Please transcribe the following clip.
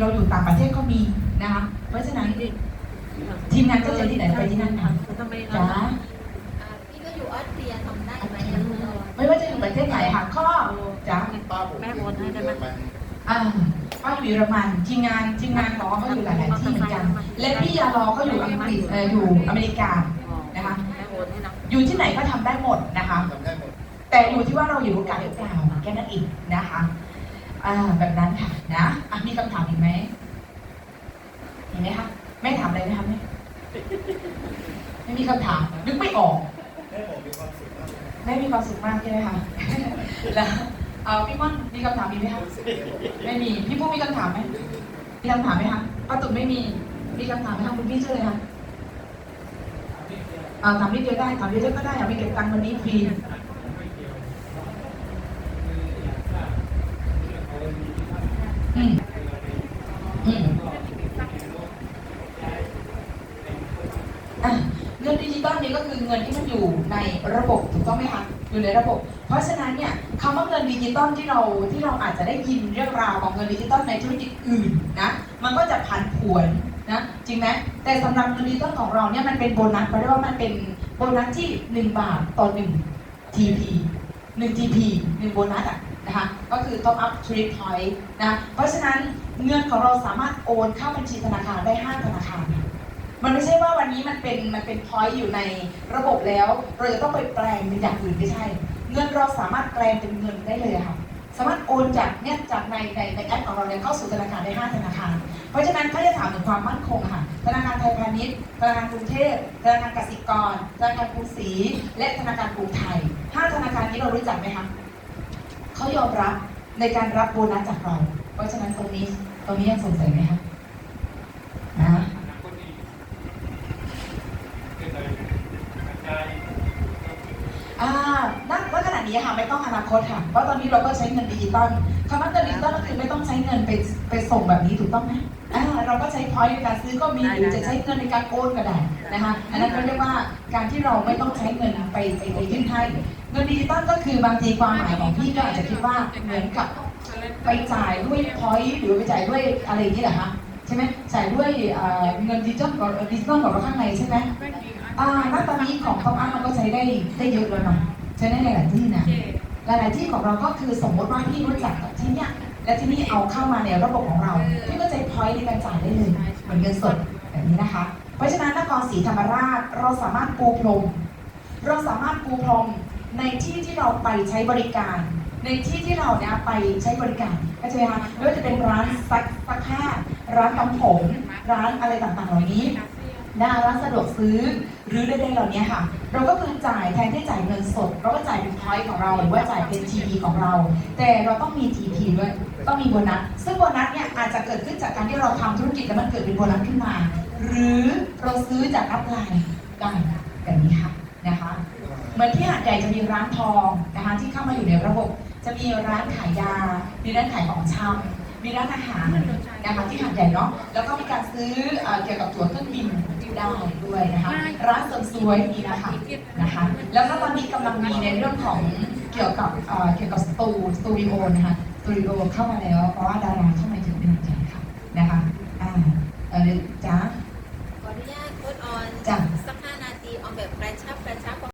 เราอยู่ต่างประเทศก็มีนะคะเพราะฉะนั้นทีมงานก็จะที่ไหนไปที่นั่นค่ะทำไมจ้าเราอ่าพี่ก็อยู่ออสเตรียทำได้ไหมไม่ว่าจะอยู่ประเทศไหนค่ะก็จ้าป้าผมแม่โอนให้ได้ไหมอ่าก็อยู่เยอรมันทีมงานทีมงานของเขาอยู่หลายๆที่เหมือนกัน และพี่ยารอก็อยู่อังกฤษเอ่ออยู่อเมริกานะคะแม่โอนให้นะอยู่ที่ไหนก็ทำได้หมดนะคะทำได้หมดแต่อยู่ที่ว่าเราอยู่โอกาสหรือเปล่าแค่นั้นเองนะคะอ่าแบบนั้นค่ะนะอะมี คำถามอีกไหมมีไหมคะแม่ถามอะไรไหมคะแม่ไม่มีคำถามนึกไม่ออกได้ผมมีความสุขมากเลยแม่มีความสุขมากใช่ไหมคะแล้วเอาพี่ม่อนมีคำถามอีกไหมคะรู้สึกดีไม่มีพี่ผู้มีคำถามไหมมีคำถามไหมคะป้าตุ๋มไม่มีมีคำถามไหมคะคุณพี่ชื่ออะไรคะอ่าถามนิดเดียวได้ถามเยอะๆก็ได้อย่าไม่เก็บตังค์วันนี้ฟรีอืม อืมอะ เงินดิจิตอลนี้ก็คือเงินที่มันอยู่ในระบบถูกต้องไหมคะอยู่ในระบบ เพราะฉะนั้นเนี่ยคำว่าเงินดิจิตอลที่เราที่เราอาจจะได้ยินเรื่องราวของเงินดิจิตอลในธุรกิจอื่นนะมันก็จะผันผวนนะจริงไหมแต่สำหรับเงินดิจิตอลของเราเนี่ยมันเป็นโบนัสเขาเรียกว่ามันเป็นโบนัสที่หนึ่งบาทต่อหนึ่ง TP หนึ่ง TP หนึ่งโบนัสอะนะคะก็คือ top up trip point นะเพราะฉะนั้นเงินของเราสามารถโอนเข้าบัญชีธนาคารได้ 5 ธนาคาร มันไม่ใช่ว่าวันนี้มันเป็นมันเป็น point อยู่ในระบบแล้ว เราจะต้องไปแปลงเป็นอย่างอื่นไม่ใช่ เงินเราสามารถแปลงเป็นเงินได้เลยค่ะ สามารถโอนจากเนี่ยจากในในในแอปของเราเนี่ยเข้าสู่ธนาคารได้5ธนาคาร เพราะฉะนั้นถ้าจะถามถึงความมั่นคงค่ะ ธนาคารไทยพาณิชย์ ธนาคารกรุงเทพธนาคารกสิกร ธนาคารกรุงศรี และธนาคารกรุงไทยห้าธนาคารนี้เรารู้จักไหมคะเขายอมรับในการรับโบนัสจากเรา เพราะฉะนั้นตรงนี้ตรงนี้ยังสงสัยไหมคะ อ่าณณขณะนี้ค่ะไม่ต้องอนาคตค่ะ เพราะตอนนี้เราก็ใช้เงินดิจิตอลคำว่าเงินดิจิตอลก็คือไม่ต้องใช้เงินไปไปส่งแบบนี้ถูกต้องไหมอ่าเราก็ใช้พอยต์ในการซื้อก็มีหรือจะใช้เงินในการโอนก็ได้นะคะอันนั้นก็เรียกว่าการที่เราไม่ต้องใช้เงินไปไปไปยื่นให้เงินดิจิตอลก็คือบางทีความหมายของพี่ก็อาจจะคิดว่าเหมือนกับไปจ่ายด้วยพอยต์หรือไปจ่ายด้วยอะไรอย่างนี้เหรอคะใช่ไหมจ่ายด้วยเอ่อเงินดิจิตอลของดิจิตอลของเราข้างในใช่ไหม อ่าณตอนนี้ของเขาอ้างมันก็ใช้ได้ได้เยอะแล้วเนาะใช้ได้ในหลายที่นะหลาย ๆ ที่ของเราก็คือสมมติว่าพี่รู้จักกับที่เนี้ยและที่นี่เอาเข้ามาในระบบของเราพี่ก็ใช้พอยต์ในการจ่ายได้เลยเหมือนเงินสดแบบนี้นะคะ เพราะฉะนั้นนครศรีธรรมราชเราสามารถปูพรม เราสามารถปูพรมในที่ที่เราไปใช้บริการ ในที่ที่เราเนี่ยไปใช้บริการเข้าใจไหมคะไม่ว่าจะเป็นร้านซักซักผ้าร้านทำผม ร้านอะไรต่าง ๆ เหล่านี้ หน้าร้านสะดวกซื้อ หรือใดๆเหล่านี้ค่ะ เราก็คือจ่ายแทนที่จ่ายเงินสด เราก็จ่ายเป็นพอยต์ของเราหรือว่าจ่ายเป็น TP ของเรา แต่เราต้องมี TP ด้วยต้องมีโบนัส ซึ่งโบนัสเนี่ยอาจจะเกิดขึ้นจากการที่เราทำธุรกิจแล้วมันเกิดเป็นโบนัสขึ้นมา หรือเราซื้อจากอัพไลน์ได้แบบนี้ค่ะนะคะเหมือนที่หาดใหญ่จะมีร้านทองนะคะที่เข้ามาอยู่ในระบบ จะมีร้านขายยา มีร้านขายของชำ มีร้านอาหารนะคะที่หาดใหญ่เนาะแล้วก็มีการซื้อเอ่อเกี่ยวกับตั๋วเครื่องบินได้ด้วยนะคะร้านเสริมสวยมีนะคะนะคะ แล้วก็ตอนนี้กำลังมีในเรื่องของเกี่ยวกับเอ่อเกี่ยวกับสตูสตูดิโอนะคะสตูดิโอเข้ามาแล้วเพราะว่าดาราเข้ามาถึงในหาดใหญ่ค่ะนะคะอ่าเออจ้า